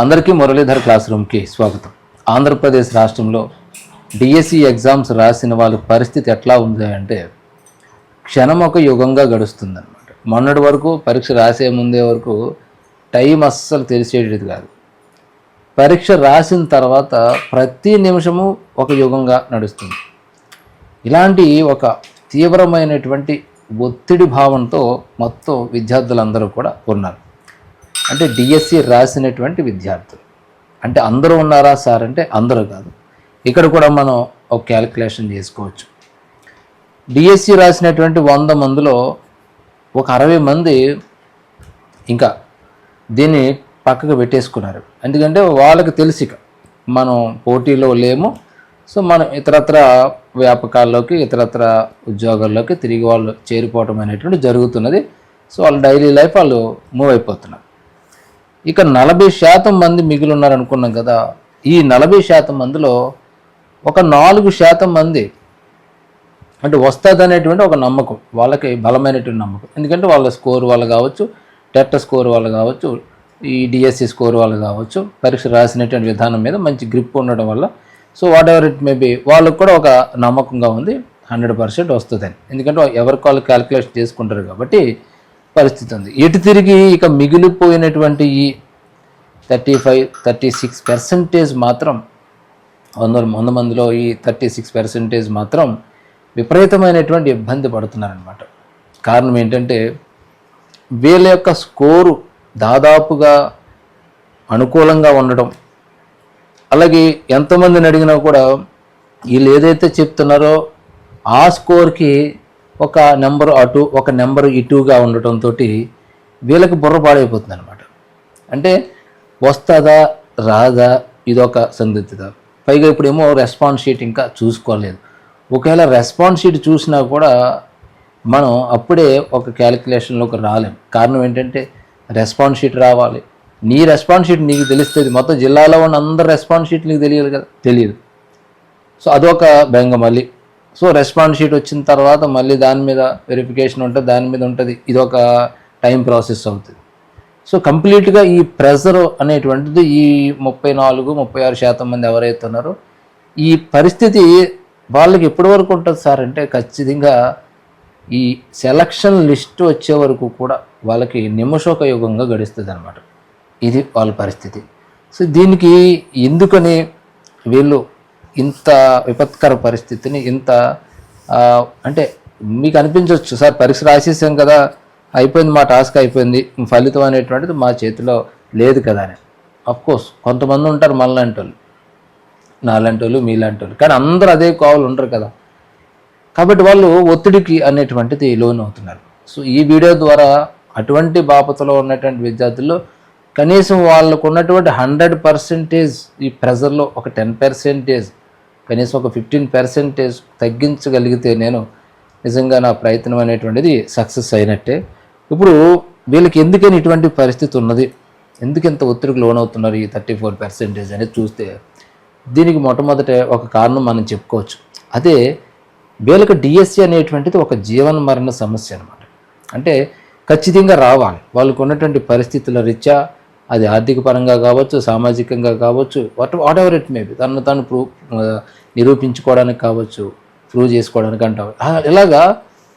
అందరికీ మురళీధర్ క్లాస్ రూమ్కి స్వాగతం. ఆంధ్రప్రదేశ్ రాష్ట్రంలో డిఎస్సి ఎగ్జామ్స్ రాసిన వాళ్ళ పరిస్థితి ఎట్లా ఉంది అంటే క్షణం ఒక యుగంగా గడుస్తుందన్నమాట. మొన్నటి వరకు పరీక్ష రాసే ముందే వరకు టైం అస్సలు తెలిసేది కాదు. పరీక్ష రాసిన తర్వాత ప్రతి నిమిషము ఒక యుగంగా నడుస్తుంది. ఇలాంటి ఒక తీవ్రమైనటువంటి ఒత్తిడి భావంతో మొత్తం విద్యార్థులందరూ కూడా ఉన్నారు. అంటే డిఎస్సి రాసినటువంటి విద్యార్థులు. అంటే అందరూ ఉన్నారా సార్ అంటే అందరూ కాదు. ఇక్కడ కూడా మనం ఒక క్యాలిక్యులేషన్ చేసుకోవచ్చు. డిఎస్సి రాసినటువంటి వంద మందిలో ఒక అరవై మంది ఇంకా దీన్ని పక్కకు పెట్టేసుకున్నారు. ఎందుకంటే వాళ్ళకి తెలిసిక ఇక. మనం పోటీలో లేము. సో మనం ఇతరత్ర వ్యాపకాల్లోకి ఇతరత్ర ఉద్యోగాల్లోకి తిరిగి వాళ్ళు చేరిపోవటం అనేటువంటి జరుగుతున్నది. సో వాళ్ళ డైలీ లైఫ్ వాళ్ళు మూవ్ అయిపోతున్నారు. ఇక నలభై శాతం మంది మిగిలి ఉన్నారు అనుకున్నాం కదా ఈ నలభై శాతం మందిలో ఒక నాలుగు శాతం మంది అంటే వస్తుంది అనేటువంటి ఒక నమ్మకం వాళ్ళకి బలమైనటువంటి నమ్మకం. ఎందుకంటే వాళ్ళ స్కోర్ వాళ్ళు కావచ్చు టెట్ స్కోర్ వాళ్ళు కావచ్చు ఈ డిఎస్సి స్కోర్ వాళ్ళు కావచ్చు పరీక్ష రాసినటువంటి విధానం మీద మంచి గ్రిప్ ఉండడం వల్ల so whatever it may be వాళ్ళకు కూడా ఒక నమ్మకంగా ఉంది హండ్రెడ్ పర్సెంట్ వస్తుందని. ఎందుకంటే ఎవరికి వాళ్ళు క్యాలిక్యులేషన్ చేసుకుంటారు కాబట్టి పరిస్థితి ఉంది. ఎటు తిరిగి ఇక మిగిలిపోయినటువంటి ఈ thirty five thirty six percentage మాత్రం వంద వంద మందిలో ఈ థర్టీ సిక్స్ పర్సెంటేజ్ మాత్రం విపరీతమైనటువంటి ఇబ్బంది పడుతున్నారనమాట కారణం ఏంటంటే వీళ్ళ యొక్క స్కోరు దాదాపుగా అనుకూలంగా ఉండడం. అలాగే ఎంతమందిని అడిగినా కూడా వీళ్ళు ఏదైతే చెప్తున్నారో ఆ స్కోర్కి ఒక నెంబర్ అటు ఒక నెంబర్ ఇటుగా ఉండటంతో వీళ్ళకి బుర్ర పాడైపోతుంది అనమాట అంటే వస్తుందా రాదా ఇదొక సందిగ్ధత. పైగా ఇప్పుడేమో రెస్పాన్స్ షీట్ ఇంకా చూసుకోలేదు. ఒకవేళ రెస్పాన్స్ షీట్ చూసినా కూడా మనం అప్పుడే ఒక క్యాలిక్యులేషన్లోకి రాలేం. కారణం ఏంటంటే రెస్పాన్స్ షీట్ రావాలి. నీ రెస్పాన్స్ షీట్ నీకు తెలుస్తుంది మొత్తం జిల్లాలో ఉన్న అందరి రెస్పాన్స్ షీట్ నీకు తెలియదు కదా? తెలియదు. సో అదొక బెంగ మళ్ళీ సో రెస్పాండ్ షీట్ వచ్చిన తర్వాత మళ్ళీ దాని మీద వెరిఫికేషన్ ఉంటుంది దాని మీద ఉంటుంది. ఇది ఒక టైం ప్రాసెస్ అవుతుంది. సో కంప్లీట్గా ఈ ప్రెజర్ అనేటువంటిది ఈ ముప్పై నాలుగు ముప్పై ఆరు శాతం మంది ఎవరైతే ఉన్నారో ఈ పరిస్థితి వాళ్ళకి ఎప్పటి వరకు ఉంటుంది సార్? అంటే ఖచ్చితంగా ఈ సెలక్షన్ లిస్ట్ వచ్చే వరకు కూడా వాళ్ళకి నిమిషోక యుగంగా గడుస్తుంది అనమాట ఇది వాళ్ళ పరిస్థితి. సో దీనికి ఎందుకని వీళ్ళు ఇంత విపత్కర పరిస్థితిని ఇంత అంటే మీకు అనిపించవచ్చు సార్ పరీక్ష రాసేసాం కదా అయిపోయింది మా టాస్క్ అయిపోయింది ఫలితం అనేటువంటిది మా చేతిలో లేదు కదా అని. కోర్స్ కొంతమంది ఉంటారు మనలాంటి వాళ్ళు నాలాంటి వాళ్ళు మీలాంటి వాళ్ళు కానీ అందరూ అదే కావాలి ఉండరు కదా. కాబట్టి వాళ్ళు ఒత్తిడికి అనేటువంటిది లోన్ అవుతున్నారు. సో ఈ వీడియో ద్వారా అటువంటి బాపతలో ఉన్నటువంటి విద్యార్థులు కనీసం వాళ్ళకు ఉన్నటువంటి హండ్రెడ్ పర్సెంటేజ్ ఈ ప్రెజర్లో ఒక టెన్ పర్సెంటేజ్ కనీసం ఒక ఫిఫ్టీన్ పర్సెంటేజ్ తగ్గించగలిగితే నేను నిజంగా నా ప్రయత్నం అనేటువంటిది సక్సెస్ అయినట్టే. ఇప్పుడు వీళ్ళకి ఎందుకని ఇటువంటి పరిస్థితి ఉన్నది? ఎందుకు ఇంత ఒత్తిడికి లోన్ అవుతున్నారు ఈ థర్టీ ఫోర్ పర్సెంటేజ్ అనేది చూస్తే? దీనికి మొట్టమొదట ఒక కారణం మనం చెప్పుకోవచ్చు. అదే వీళ్ళకి డిఎస్సి అనేటువంటిది ఒక జీవన మరణ సమస్య అనమాట అంటే ఖచ్చితంగా రావాలి. వాళ్ళకు ఉన్నటువంటి పరిస్థితుల రీత్యా అది ఆర్థిక పరంగా కావచ్చు సామాజికంగా కావచ్చు what whatever it maybe తను తను ప్రూ నిరూపించుకోవడానికి కావచ్చు ప్రూవ్ చేసుకోవడానికి అంటాం ఇలాగా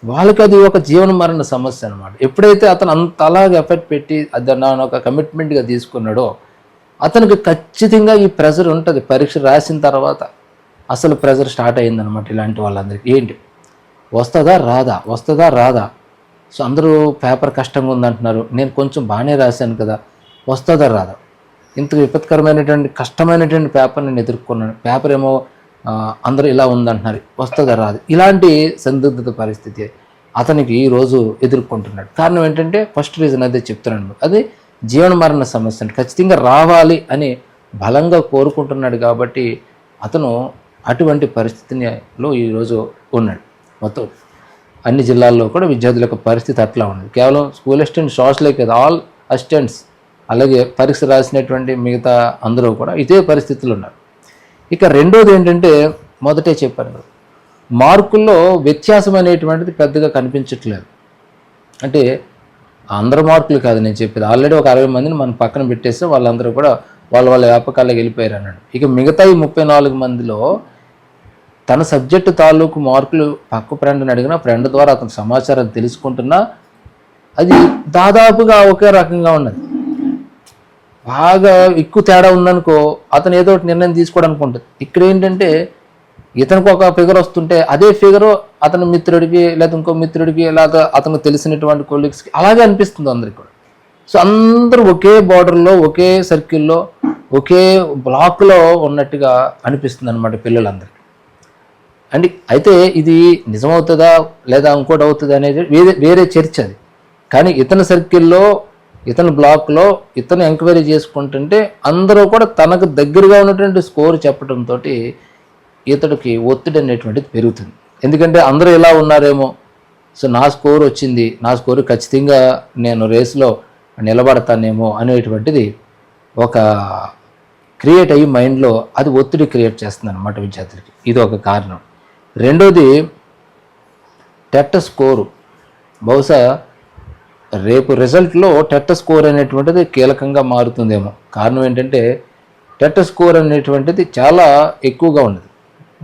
వాళ్ళకి అది ఒక జీవన మరణ సమస్య అనమాట ఎప్పుడైతే అతను అంత అలాగ ఎఫెక్ట్ పెట్టి అది నన్ను ఒక కమిట్మెంట్గా తీసుకున్నాడో అతనికి ఖచ్చితంగా ఈ ప్రెజర్ ఉంటుంది. పరీక్ష రాసిన తర్వాత అసలు ప్రెజర్ స్టార్ట్ అయిందనమాట ఇలాంటి వాళ్ళందరికీ. ఏంటి? వస్తుందా రాదా? వస్తుందా రాదా? సో అందరూ పేపర్ కష్టంగా ఉందంటున్నారు. నేను కొంచెం బాగానే రాశాను కదా. వస్తుందా రాదా? ఇంత విపత్కరమైనటువంటి కష్టమైనటువంటి పేపర్ నేను ఎదుర్కొన్నాను. పేపర్ ఏమో అందరూ ఇలా ఉందంటున్నారు. వస్తుందా రాదు. ఇలాంటి సందిగ్ధత పరిస్థితి అతనికి ఈరోజు ఎదుర్కొంటున్నాడు. కారణం ఏంటంటే ఫస్ట్ రీజన్ అదే చెప్తున్నాను. అది జీవన మరణ సమస్య ఖచ్చితంగా రావాలి అని బలంగా కోరుకుంటున్నాడు కాబట్టి అతను అటువంటి పరిస్థితిలో ఈరోజు ఉన్నాడు. మొత్తం అన్ని జిల్లాల్లో కూడా విద్యార్థుల యొక్క పరిస్థితి అట్లా ఉన్నది. కేవలం స్కూల్ అసిస్టెంట్ షార్ట్స్లే కదా. ఆల్ అసిస్టెంట్స్ అలాగే పరీక్ష రాసినటువంటి మిగతా అందరూ కూడా ఇదే పరిస్థితులు ఉన్నారు. ఇక రెండోది ఏంటంటే మొదటే చెప్పాను. మార్కుల్లో వ్యత్యాసం అనేటువంటిది పెద్దగా కనిపించట్లేదు. అంటే అందరు మార్కులు కాదు నేను చెప్పేది. ఆల్రెడీ ఒక అరవై మందిని మనం పక్కన పెట్టేస్తే వాళ్ళందరూ కూడా వాళ్ళ వాళ్ళ వ్యాపకాలకు వెళ్ళిపోయారు అన్నాడు. ఇక మిగతా ఈ ముప్పై నాలుగు మందిలో తన సబ్జెక్టు తాలూకు మార్కులు పక్క ఫ్రెండ్ని అడిగిన ఫ్రెండ్ ద్వారా అతను సమాచారం తెలుసుకుంటున్నా అది దాదాపుగా ఒకే రకంగా ఉన్నది. బాగా ఎక్కువ తేడా ఉందనుకో అతను ఏదో ఒకటి నిర్ణయం తీసుకోవడానికి ఉంటుంది. ఇక్కడ ఏంటంటే ఇతనికి ఒక ఫిగర్ వస్తుంటే అదే ఫిగర్ అతని మిత్రుడికి లేదా ఇంకో మిత్రుడికి లేదా అతనికి తెలిసినటువంటి కొలీగ్స్కి అలాగే అనిపిస్తుంది అందరికి కూడా. సో అందరూ ఒకే బార్డర్లో ఒకే సర్కిల్లో ఒకే బ్లాక్లో ఉన్నట్టుగా అనిపిస్తుంది అనమాట పిల్లలందరికీ. అండ్ అయితే ఇది నిజమవుతుందా లేదా ఇంకోటి అవుతుందా అనేది వేరే వేరే చర్చ అది. కానీ ఇతని సర్కిల్లో ఇతని బ్లాక్లో ఇతను ఎంక్వైరీ చేసుకుంటుంటే అందరూ కూడా తనకు దగ్గరగా ఉన్నటువంటి స్కోర్ చెప్పడంతో ఇతడికి ఒత్తిడి అనేటువంటిది పెరుగుతుంది. ఎందుకంటే అందరూ ఇలా ఉన్నారేమో. సో నా స్కోర్ వచ్చింది. నా స్కోర్ ఖచ్చితంగా నేను రేస్లో నిలబడతానేమో అనేటువంటిది ఒక క్రియేట్ అయ్యి మైండ్లో అది ఒత్తిడి క్రియేట్ చేస్తుంది అనమాట విద్యార్థులకి. ఇది ఒక కారణం. రెండోది టెట్ స్కోరు బహుశా రేపు రిజల్ట్లో టెట్ స్కోర్ అనేటువంటిది కీలకంగా మారుతుందేమో. కారణం ఏంటంటే టెట్ స్కోర్ అనేటువంటిది చాలా ఎక్కువగా ఉన్నది.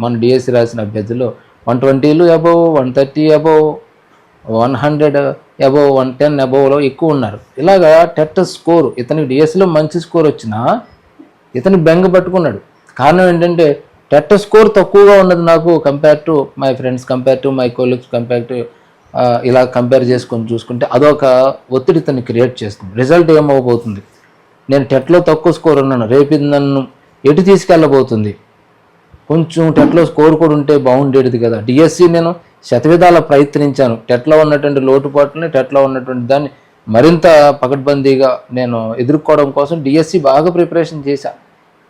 మన డిఎస్సి రాసిన అభ్యర్థులు one ట్వంటీలు above one thirty above one hundred above one ten అబోవ్లో ఎక్కువ ఉన్నారు. ఇలాగా టెట్ స్కోర్ ఇతనికి డిఎస్సిలో మంచి స్కోర్ వచ్చినా ఇతను బెంగ పట్టుకున్నాడు. కారణం ఏంటంటే టెట్ స్కోర్ తక్కువగా ఉన్నది నాకు compare to my friends compare to my colleagues compare to ఇలా కంపేర్ చేసుకొని చూసుకుంటే అదొక ఒత్తిడి తను క్రియేట్ చేస్తుంది. రిజల్ట్ ఏమవబోతుంది నేను టెట్లో తక్కువ స్కోర్ ఉన్నాను. రేపు ఇది నన్ను ఎటు తీసుకెళ్ళబోతుంది? కొంచెం టెట్లో స్కోర్ కూడా ఉంటే బాగుండేది కదా. డిఎస్సి నేను శతవిధాల ప్రయత్నించాను. టెట్లో ఉన్నటువంటి లోటుపాట్లని టెట్లో ఉన్నటువంటి దాన్ని మరింత పకడ్బందీగా నేను ఎదుర్కోవడం కోసం డిఎస్సి బాగా ప్రిపరేషన్ చేశాను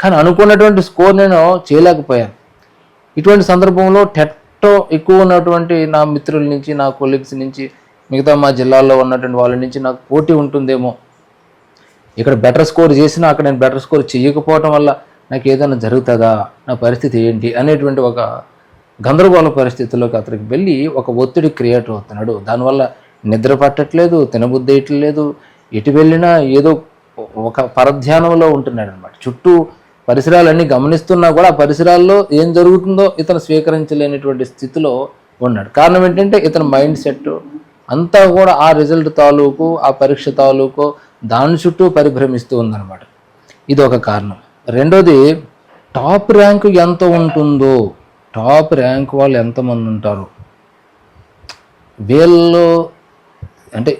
కానీ అనుకున్నటువంటి స్కోర్ నేను చేయలేకపోయాను. ఇటువంటి సందర్భంలో టెట్ టెట్టో ఎక్కువ ఉన్నటువంటి నా మిత్రుల నుంచి నా కొలీగ్స్ నుంచి మిగతా మా జిల్లాలో ఉన్నటువంటి వాళ్ళ నుంచి నాకు పోటీ ఉంటుందేమో. ఇక్కడ బెటర్ స్కోర్ చేసినా అక్కడ నేను బెటర్ స్కోర్ చేయకపోవటం వల్ల నాకు ఏదైనా జరుగుతుందా? నా పరిస్థితి ఏంటి? అనేటువంటి ఒక గందరగోళ పరిస్థితుల్లోకి అతనికి వెళ్ళి ఒక ఒత్తిడి క్రియేట్ అవుతున్నాడు. దానివల్ల నిద్ర పట్టట్లేదు తినబుద్ధి వేయట్లేదు ఎటు వెళ్ళినా ఏదో ఒక పరధ్యానంలో ఉంటున్నాడు అనమాట చుట్టూ పరిసరాలన్నీ గమనిస్తున్నా కూడా ఆ పరిసరాల్లో ఏం జరుగుతుందో ఇతను స్వీకరించలేనటువంటి స్థితిలో ఉన్నాడు. కారణం ఏంటంటే ఇతని మైండ్ సెట్ అంతా కూడా ఆ రిజల్ట్ తాలూకు ఆ పరీక్ష తాలూకు దాని చుట్టూ పరిభ్రమిస్తూ ఉందన్నమాట. ఇది ఒక కారణం. రెండోది టాప్ ర్యాంకు ఎంత ఉంటుందో టాప్ ర్యాంక్ వాళ్ళు ఎంతమంది ఉంటారు? వీళ్ళు అంటే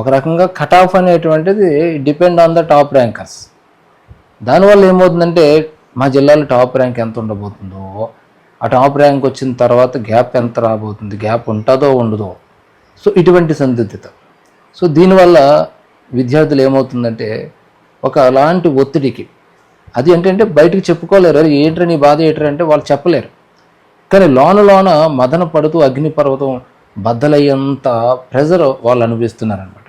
ఒక రకంగా కట్ ఆఫ్ అనేటువంటిది depend on the top rankers దానివల్ల ఏమవుతుందంటే మా జిల్లాలో టాప్ ర్యాంక్ ఎంత ఉండబోతుందో ఆ టాప్ ర్యాంక్ వచ్చిన తర్వాత గ్యాప్ ఎంత రాబోతుంది గ్యాప్ ఉంటుందో ఉండదో. సో ఇటువంటి సందిగ్ధత. సో దీనివల్ల విద్యార్థులు ఏమవుతుందంటే ఒక అలాంటి ఒత్తిడికి అది ఏంటంటే బయటకు చెప్పుకోలేరు. అది ఏంట్రా నీ బాధ ఏంట్రా? అంటే వాళ్ళు చెప్పలేరు. కానీ లోన లోన మదన పడుతూ అగ్నిపర్వతం బద్దలయ్యేంత ప్రెజర్ వాళ్ళు అనిపిస్తున్నారనమాట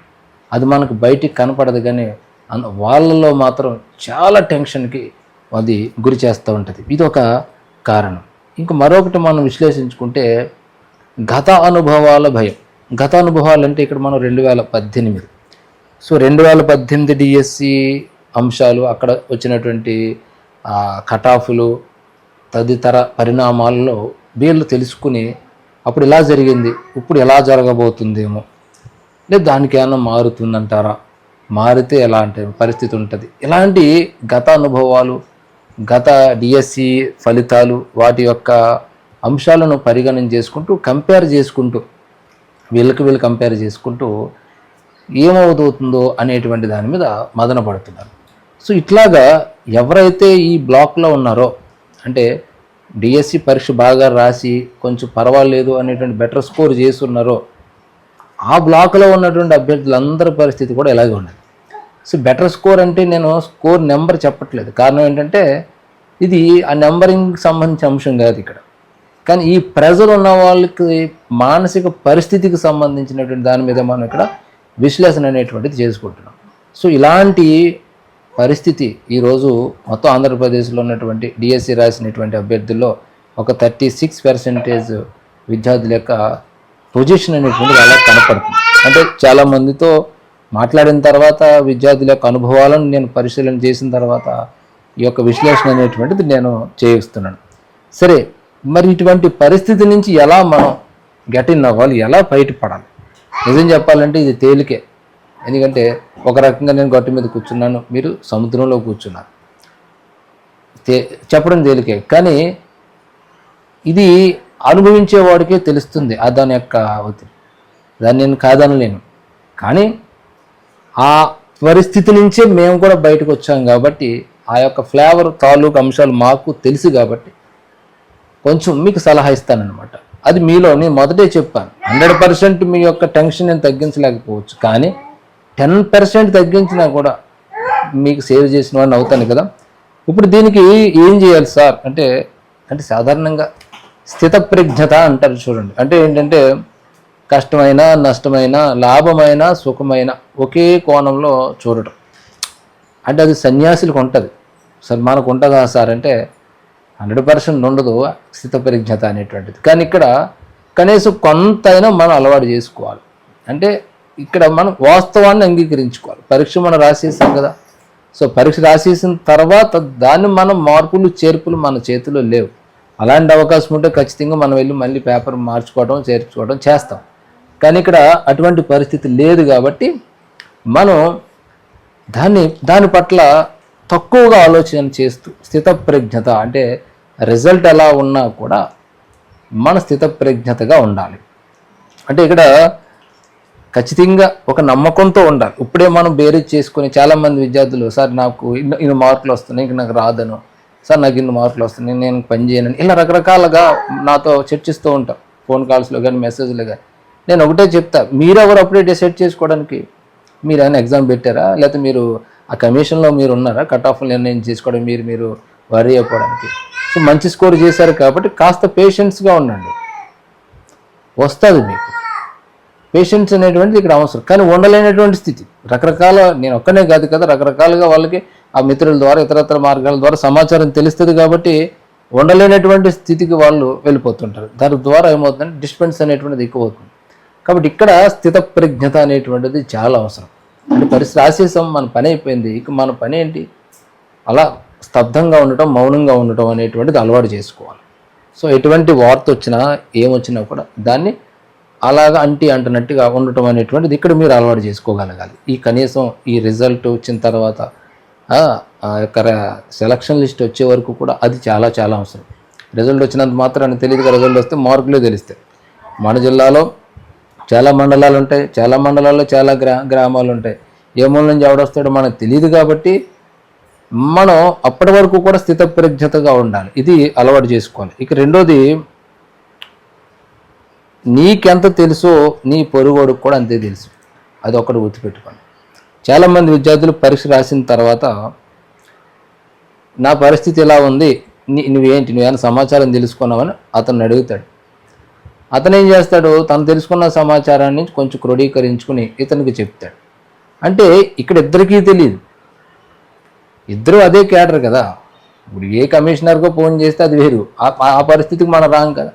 అది మనకు బయటికి కనపడదు కానీ వాళ్ళలో మాత్రం చాలా టెన్షన్కి అది గురి చేస్తూ ఉంటుంది. ఇది ఒక కారణం. ఇంకా మరొకటి మనం విశ్లేషించుకుంటే గత అనుభవాల భయం. గత అనుభవాలు అంటే ఇక్కడ మనం రెండు వేల పద్దెనిమిది. సో రెండు వేల పద్దెనిమిది డిఎస్సి అంశాలు అక్కడ వచ్చినటువంటి కటాఫ్లు తదితర పరిణామాల్లో వీళ్ళు తెలుసుకుని అప్పుడు ఇలా జరిగింది ఇప్పుడు ఎలా జరగబోతుందేమో. లేదు దానికేమైనా మారుతుందంటారా? మారితే ఎలాంటి పరిస్థితి ఉంటుంది. ఇలాంటి గత అనుభవాలు గత డిఎస్సి ఫలితాలు వాటి యొక్క అంశాలను పరిగణన చేసుకుంటూ కంపేర్ చేసుకుంటూ వీళ్ళకి వీళ్ళు కంపేర్ చేసుకుంటూ ఏమవుతుందో అనేటువంటి దాని మీద మదన పడుతున్నారు. సో ఇట్లాగా ఎవరైతే ఈ బ్లాక్లో ఉన్నారో అంటే డిఎస్సి పరీక్ష బాగా రాసి కొంచెం పర్వాలేదు అనేటువంటి బెటర్ స్కోర్ చేసి ఉన్నారో ఆ బ్లాక్లో ఉన్నటువంటి అభ్యర్థులందరి పరిస్థితి కూడా ఇలాగే ఉన్నది. సో బెటర్ స్కోర్ అంటే నేను స్కోర్ నెంబర్ చెప్పట్లేదు. కారణం ఏంటంటే ఇది ఆ నెంబరింగ్ సంబంధించిన అంశం కాదు ఇక్కడ. కానీ ఈ ప్రెజర్ ఉన్న వాళ్ళకి మానసిక పరిస్థితికి సంబంధించినటువంటి దాని మీద మనం ఇక్కడ విశ్లేషణ అనేటువంటిది చేసుకుంటున్నాం. సో ఇలాంటి పరిస్థితి ఈరోజు మొత్తం ఆంధ్రప్రదేశ్లో ఉన్నటువంటి డిఎస్సి రాసినటువంటి అభ్యర్థుల్లో ఒక థర్టీ సిక్స్ పర్సెంటేజ్ విద్యార్థుల యొక్క పొజిషన్ అనేటువంటిది అలా కనపడుతుంది? అంటే చాలా మందితో మాట్లాడిన తర్వాత విద్యార్థుల యొక్క అనుభవాలను నేను పరిశీలన చేసిన తర్వాత ఈ యొక్క విశ్లేషణ అనేటువంటిది నేను చేయిస్తున్నాను. సరే మరి ఇటువంటి పరిస్థితి నుంచి ఎలా మనం గెట్ ఇన్ అవ్వాలి? ఎలా బయటపడాలి నిజం చెప్పాలంటే ఇది తేలికే. ఎందుకంటే ఒక రకంగా నేను గట్టు మీద కూర్చున్నాను మీరు సముద్రంలో కూర్చున్నారు. చెప్పడం తేలికే. కానీ ఇది అనుభవించేవాడికే తెలుస్తుంది ఆ దాని యొక్క ఒత్తిడి దాన్ని నేను కాదనలేను. కానీ ఆ పరిస్థితి నుంచే మేము కూడా బయటకు వచ్చాం కాబట్టి ఆ యొక్క ఫ్లేవర్ తాలూకు అంశాలు మాకు తెలుసు కాబట్టి కొంచెం మీకు సలహా ఇస్తానన్నమాట. అది మీలో నేను మొదటే చెప్పాను. హండ్రెడ్ పర్సెంట్ మీ యొక్క టెన్షన్ నేను తగ్గించలేకపోవచ్చు. కానీ టెన్ పర్సెంట్ తగ్గించినా కూడా మీకు సేవ్ చేసిన వాడిని అవుతాను కదా. ఇప్పుడు దీనికి ఏం చేయాలి సార్? అంటే అంటే సాధారణంగా స్థితప్రజ్ఞత అంటారు చూడండి. అంటే ఏంటంటే కష్టమైన నష్టమైన లాభమైన సుఖమైన ఒకే కోణంలో చూడటం. అంటే అది సన్యాసులకు ఉంటుంది. సార్ మనకు ఉంటుందా సార్ అంటే హండ్రెడ్ పర్సెంట్ ఉండదు స్థితపరిజ్ఞత అనేటువంటిది. కానీ ఇక్కడ కనీసం కొంతైనా మనం అలవాటు చేసుకోవాలి. అంటే ఇక్కడ మనం వాస్తవాన్ని అంగీకరించుకోవాలి. పరీక్ష మనం రాసేసాం కదా. సో పరీక్ష రాసేసిన తర్వాత దాన్ని మనం మార్పులు చేర్పులు మన చేతిలో లేవు. అలాంటి అవకాశం ఉంటే ఖచ్చితంగా మనం వెళ్ళి మళ్ళీ పేపర్ మార్చుకోవడం చేర్చుకోవడం చేస్తాం. కానీ ఇక్కడ అటువంటి పరిస్థితి లేదు కాబట్టి మనం దాన్ని దాని పట్ల తక్కువగా ఆలోచన చేస్తూ స్థితప్రజ్ఞత అంటే రిజల్ట్ ఎలా ఉన్నా కూడా మన స్థితప్రజ్ఞతగా ఉండాలి. అంటే ఇక్కడ ఖచ్చితంగా ఒక నమ్మకంతో ఉండాలి. ఇప్పుడే మనం బేరీజ్ చేసుకుని చాలామంది విద్యార్థులు సార్ నాకు ఇన్ని ఇన్ని మార్కులు వస్తున్నాయి ఇంక నాకు రాదను. సార్ నాకు ఇన్ని మార్కులు వస్తున్నాయి నేను పని చేయను. ఇలా రకరకాలుగా నాతో చర్చిస్తూ ఉంటారు ఫోన్ కాల్స్లో కానీ మెసేజ్లో కానీ. నేను ఒకటే చెప్తా మీరెవరు అప్పుడే డిసైడ్ చేసుకోవడానికి? మీరు ఏమైనా ఎగ్జామ్ పెట్టారా? లేకపోతే మీరు ఆ కమిషన్లో మీరు ఉన్నారా? కట్ ఆఫ్ నిర్ణయం చేసుకోవడం మీరు మీరు వరీ అయిపోవడానికి. సో మంచి స్కోర్ చేశారు కాబట్టి కాస్త పేషెన్స్గా ఉండండి. వస్తుంది మీకు. పేషెన్స్ అనేటువంటిది ఇక్కడ అవసరం. కానీ ఉండలేనటువంటి స్థితి. రకరకాల నేను ఒక్కనే కాదు కదా రకరకాలుగా వాళ్ళకి ఆ మిత్రుల ద్వారా ఇతరత్ర మార్గాల ద్వారా సమాచారం తెలుస్తుంది కాబట్టి ఉండలేనటువంటి స్థితికి వాళ్ళు వెళ్ళిపోతుంటారు. దాని ద్వారా ఏమవుతుందంటే డిస్పెన్స్ అనేటువంటిది ఎక్కువ అవుతుంది. కాబట్టి ఇక్కడ స్థిత ప్రజ్ఞత అనేటువంటిది చాలా అవసరం. అంటే పరిస్థితి రాసేసాం మన పని అయిపోయింది. ఇక మన పని ఏంటి? అలా స్తబ్దంగా ఉండటం మౌనంగా ఉండటం అనేటువంటిది అలవాటు చేసుకోవాలి. సో ఎటువంటి వార్త వచ్చినా ఏమొచ్చినా కూడా దాన్ని అలాగా అంటి అంటున్నట్టుగా ఉండటం అనేటువంటిది ఇక్కడ మీరు అలవాటు చేసుకోగలగాలి. ఈ కనీసం ఈ రిజల్ట్ వచ్చిన తర్వాత ఆ యొక్క సెలక్షన్ లిస్ట్ వచ్చే వరకు కూడా అది చాలా చాలా అవసరం. రిజల్ట్ వచ్చినంత మాత్రాన్ని తెలియదుగా రిజల్ట్ వస్తే మార్కులే తెలుస్తాయి. మన జిల్లాలో చాలా మండలాలు ఉంటాయి చాలా మండలాల్లో చాలా గ్రా గ్రామాలు ఉంటాయి. ఏ మూల నుంచి ఎవడొస్తాడో మనకు తెలియదు కాబట్టి మనం అప్పటి వరకు కూడా స్థితప్రజ్ఞతగా ఉండాలి. ఇది అలవాటు చేసుకోవాలి. ఇక రెండోది నీకెంత తెలుసో నీ పొరుగోడుకు కూడా అంతే తెలుసు. అది ఒకటి గుర్తుపెట్టుకోండి. చాలామంది విద్యార్థులు పరీక్ష రాసిన తర్వాత నా పరిస్థితి ఎలా ఉంది? నీ నువ్వేంటి? నువ్వేమైనా సమాచారం తెలుసుకున్నావని అతను అడుగుతాడు. అతను ఏం చేస్తాడు? తను తెలుసుకున్న సమాచారాన్ని కొంచెం క్రోడీకరించుకుని ఇతనికి చెప్తాడు. అంటే ఇక్కడ ఇద్దరికీ తెలియదు ఇద్దరు అదే క్యాడర్ కదా. ఇప్పుడు ఏ కమిషనర్కో ఫోన్ చేస్తే అది వేరు. ఆ- ఆ పరిస్థితికి మనం రాం కదా.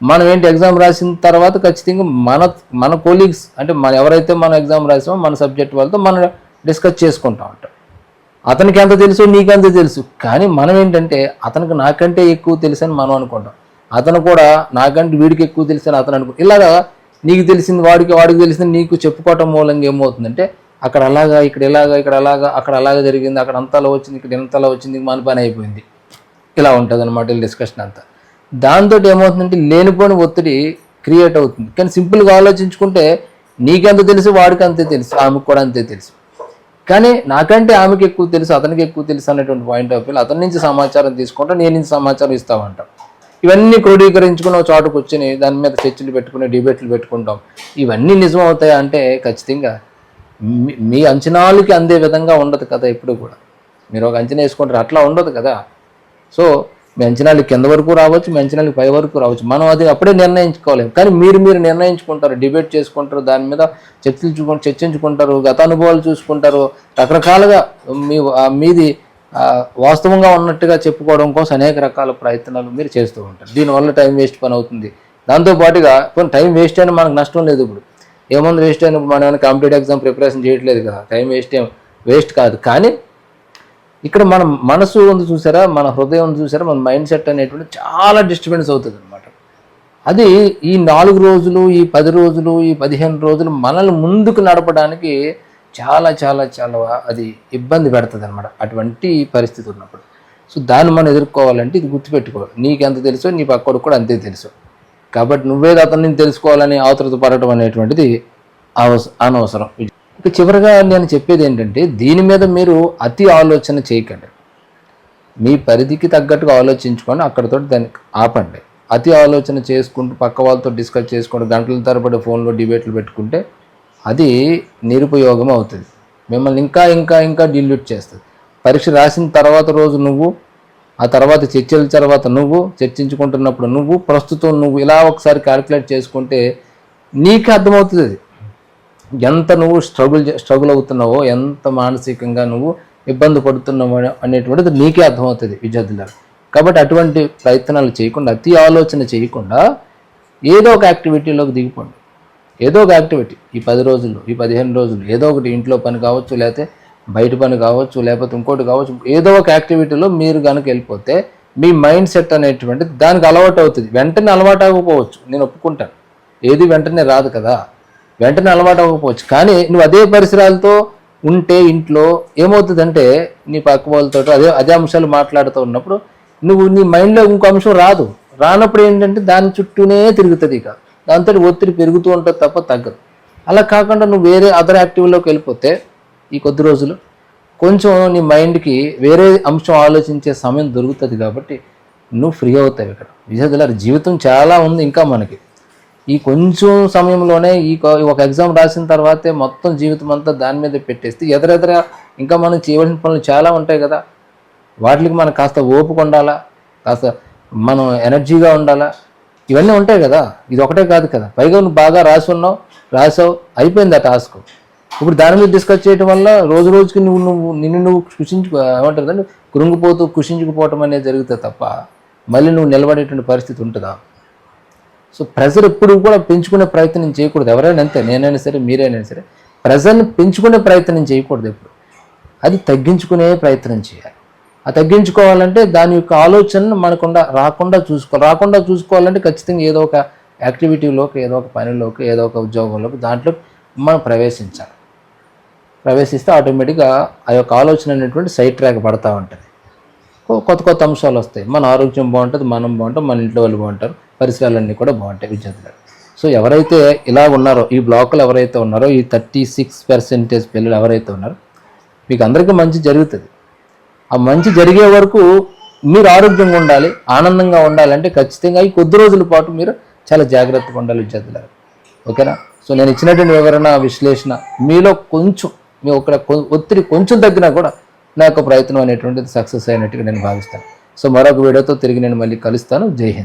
మనం ఏంటి ఎగ్జామ్ రాసిన తర్వాత ఖచ్చితంగా మన మన కోలీగ్స్ అంటే మన ఎవరైతే మనం ఎగ్జామ్ రాసామో మన సబ్జెక్ట్ వాళ్ళతో మనం డిస్కస్ చేసుకుంటా ఉంటాం. అతనికి ఎంత తెలుసు నీకెంత తెలుసు? కానీ మనం ఏంటంటే అతనికి నాకంటే ఎక్కువ తెలుసు అని మనం అనుకుంటాం. అతను కూడా నాకంటే వీడికి ఎక్కువ తెలుసు అని అతను అనుకో ఇలాగా నీకు తెలిసింది వాడికి వాడికి తెలిసింది నీకు చెప్పుకోవటం మూలంగా ఏమవుతుందంటే అక్కడ అలాగా ఇక్కడ ఇలాగా ఇక్కడ అలాగా అక్కడ అలాగా జరిగింది అక్కడ అంతలా వచ్చింది ఇక్కడ ఇంతలా వచ్చింది మన పని అయిపోయింది. ఇలా ఉంటుంది అనమాట డిస్కషన్ అంతా. దాంతో ఏమవుతుందంటే లేనిపోని ఒత్తిడి క్రియేట్ అవుతుంది. కానీ సింపుల్గా ఆలోచించుకుంటే నీకెంత తెలుసు వాడికి అంతే తెలుసు ఆమెకు కూడా అంతే తెలుసు. కానీ నాకంటే ఆమెకి ఎక్కువ తెలుసు అతనికి ఎక్కువ తెలుసు అనేటువంటి పాయింట్ ఆఫ్ వ్యూ అతని నుంచి సమాచారం తీసుకుంటా నేను నుంచి సమాచారం ఇస్తామంట ఇవన్నీ క్రోడీకరించుకుని ఒక చోట కూర్చొని దాని మీద చర్చలు పెట్టుకుని డిబేట్లు పెట్టుకుంటాం. ఇవన్నీ నిజం అవుతాయా అంటే ఖచ్చితంగా మీ- మీ అంచనాలకి అందే విధంగా ఉండదు కదా ఎప్పుడు కూడా. మీరు ఒక అంచనా వేసుకుంటారు అట్లా ఉండదు కదా. సో మీ అంచనాలు కింద వరకు రావచ్చు మీ అంచనాలు పై వరకు రావచ్చు. మనం అది అప్పుడే నిర్ణయించుకోలేము కానీ మీరు మీరు నిర్ణయించుకుంటారు డిబేట్ చేసుకుంటారు దాని మీద చర్చించుకు చర్చించుకుంటారు గత అనుభవాలు చూసుకుంటారు. రకరకాలుగా మీ మీది వాస్తవంగా ఉన్నట్టుగా చెప్పుకోవడం కోసం అనేక రకాల ప్రయత్నాలు మీరు చేస్తూ ఉంటారు. దీనివల్ల టైం వేస్ట్ పని అవుతుంది. దాంతోపాటుగా కొన్ని టైం వేస్ట్ అయినా మనకు నష్టం లేదు ఇప్పుడు. ఏముంది వేస్ట్ అయినప్పుడు మనం ఏమైనా కాంపిటేటివ్ ఎగ్జామ్ ప్రిపరేషన్ చేయట్లేదు కదా. టైం వేస్ట్ ఏం వేస్ట్ కాదు. కానీ ఇక్కడ మన మనసు ఉంది చూసారా? మన హృదయం ఉంది చూసారా? మన మైండ్ సెట్ అనేటువంటి చాలా డిస్టర్బెన్స్ అవుతుంది అనమాట అది ఈ నాలుగు రోజులు ఈ పది రోజులు ఈ పదిహేను రోజులు మనల్ని ముందుకు నడపడానికి చాలా చాలా చాలా అది ఇబ్బంది పెడుతుంది అనమాట అటువంటి పరిస్థితి ఉన్నప్పుడు. సో దాన్ని మనం ఎదుర్కోవాలంటే ఇది గుర్తుపెట్టుకోవాలి. నీకు ఎంత తెలుసో నీ పక్కడు కూడా అంతే తెలుసు. కాబట్టి నువ్వేది అతన్ని తెలుసుకోవాలని ఆతృత పడటం అనేటువంటిది అవస అనవసరం. ఇక చివరిగా నేను చెప్పేది ఏంటంటే దీని మీద మీరు అతి ఆలోచన చేయకండి. మీ పరిధికి తగ్గట్టుగా ఆలోచించుకొని అక్కడతో దాన్ని ఆపండి. అతి ఆలోచన చేసుకుంటూ పక్క వాళ్ళతో డిస్కస్ చేసుకుంటూ గంటల తరబడి ఫోన్లో డిబేట్లు పెట్టుకుంటే అది నిరుపయోగం అవుతుంది. మిమ్మల్ని ఇంకా ఇంకా ఇంకా డిల్యూట్ చేస్తుంది. పరీక్ష రాసిన తర్వాత రోజు నువ్వు ఆ తర్వాత చర్చల తర్వాత నువ్వు చర్చించుకుంటున్నప్పుడు నువ్వు ప్రస్తుతం నువ్వు ఇలా ఒకసారి క్యాలిక్యులేట్ చేసుకుంటే నీకే అర్థమవుతుంది. అది ఎంత నువ్వు స్ట్రగుల్ స్ట్రగుల్ అవుతున్నావో ఎంత మానసికంగా నువ్వు ఇబ్బంది పడుతున్నావో అనేటువంటిది నీకే అర్థమవుతుంది విద్యార్థులకు కాబట్టి అటువంటి ప్రయత్నాలు చేయకుండా అతి ఆలోచన చేయకుండా ఏదో ఒక యాక్టివిటీలోకి దిగిపోండి. ఏదో ఒక యాక్టివిటీ ఈ పది రోజులు ఈ పదిహేను రోజులు ఏదో ఒకటి ఇంట్లో పని కావచ్చు లేకపోతే బయట పని కావచ్చు లేకపోతే ఇంకోటి కావచ్చు ఏదో ఒక యాక్టివిటీలో మీరు కనుక వెళ్ళిపోతే మీ మైండ్ సెట్ అనేటువంటిది దానికి అలవాటు అవుతుంది. వెంటనే అలవాటు అవ్వకపోవచ్చు. నేను ఒప్పుకుంటాను. ఏది వెంటనే రాదు కదా. వెంటనే అలవాటు అవ్వకపోవచ్చు కానీ నువ్వు అదే పరిసరాలతో ఉంటే ఇంట్లో ఏమవుతుందంటే నీ పక్క వాళ్ళతో అదే అదే అంశాలు మాట్లాడుతూ ఉన్నప్పుడు నువ్వు నీ మైండ్లో ఇంకో అంశం రాదు. రానప్పుడు ఏంటంటే దాని చుట్టూనే తిరుగుతుంది ఇక. దాంతో ఒత్తిడి పెరుగుతూ ఉంటుంది తప్ప తగ్గదు. అలా కాకుండా నువ్వు వేరే అదర్ యాక్టివ్లోకి వెళ్ళిపోతే ఈ కొద్ది రోజులు కొంచెం నీ మైండ్కి వేరే అంశం ఆలోచించే సమయం దొరుకుతుంది కాబట్టి నువ్వు ఫ్రీ అవుతావు ఇక్కడ. విద్యార్థుల జీవితం చాలా ఉంది ఇంకా మనకి. ఈ కొంచెం సమయంలోనే ఈ ఒక ఎగ్జామ్ రాసిన తర్వాతే మొత్తం జీవితం అంతా దాని మీద పెట్టేస్తే ఎదరెదర ఇంకా మనం చేయవలసిన పనులు చాలా ఉంటాయి కదా. వాటికి మనం కాస్త ఓపిక ఉండాలా? కాస్త మనం ఎనర్జీగా ఉండాలా? ఇవన్నీ ఉంటాయి కదా. ఇది ఒకటే కాదు కదా. పైగా నువ్వు బాగా రాసి ఉన్నావు రాసావు అయిపోయింది ఆ టాస్క్ ఇప్పుడు దాని మీద డిస్కస్ చేయడం వల్ల రోజు రోజుకి నువ్వు నువ్వు నిన్ను నువ్వు కృషించు ఏమంటారు దాన్ని? కృంగిపోతూ కృషించుకుపోవటం అనేది జరుగుతుంది తప్ప మళ్ళీ నువ్వు నిలబడేటువంటి పరిస్థితి ఉంటుందా? సో ప్రెజర్ ఎప్పుడు కూడా పెంచుకునే ప్రయత్నం చేయకూడదు. ఎవరైనా అంతే నేనైనా సరే మీరైనా సరే ప్రెజర్ని పెంచుకునే ప్రయత్నం చేయకూడదు ఎప్పుడు. అది తగ్గించుకునే ప్రయత్నం చేయాలి. ఆ తగ్గించుకోవాలంటే దాని యొక్క ఆలోచనను మనకుండా రాకుండా చూసుకో రాకుండా చూసుకోవాలంటే ఖచ్చితంగా ఏదో ఒక యాక్టివిటీలోకి ఏదో ఒక పనిలోకి ఏదో ఒక ఉద్యోగంలోకి దాంట్లో మనం ప్రవేశించాలి. ప్రవేశిస్తే ఆటోమేటిక్గా ఆ యొక్క ఆలోచన అనేటువంటి సైడ్ ట్రాక్ పడతా ఉంటుంది. కొత్త కొత్త అంశాలు వస్తాయి. మన ఆరోగ్యం బాగుంటుంది మనం బాగుంటాం మన ఇంట్లో వాళ్ళు బాగుంటారు. పరిసరాలన్నీ కూడా బాగుంటాయి విద్యార్థులకు సో ఎవరైతే ఇలా ఉన్నారో ఈ బ్లాకులు ఎవరైతే ఉన్నారో ఈ థర్టీ సిక్స్ పర్సెంటేజ్ పిల్లలు ఎవరైతే ఉన్నారో మీకు అందరికీ మంచి జరుగుతుంది. ఆ మంచి జరిగే వరకు మీరు ఆరోగ్యంగా ఉండాలి ఆనందంగా ఉండాలంటే ఖచ్చితంగా ఈ కొద్ది రోజుల పాటు మీరు చాలా జాగ్రత్తగా ఉండాలి విద్యార్థులారు. ఓకేనా? సో నేను ఇచ్చినటువంటి వివరణ విశ్లేషణ మీలో కొంచెం మీ ఒక ఒత్తిడి కొంచెం తగ్గినా కూడా నా యొక్క ప్రయత్నం అనేటువంటిది సక్సెస్ అయినట్టుగా నేను భావిస్తాను. సో మరొక వీడియోతో తిరిగి నేను మళ్ళీ కలుస్తాను. జై హింద్.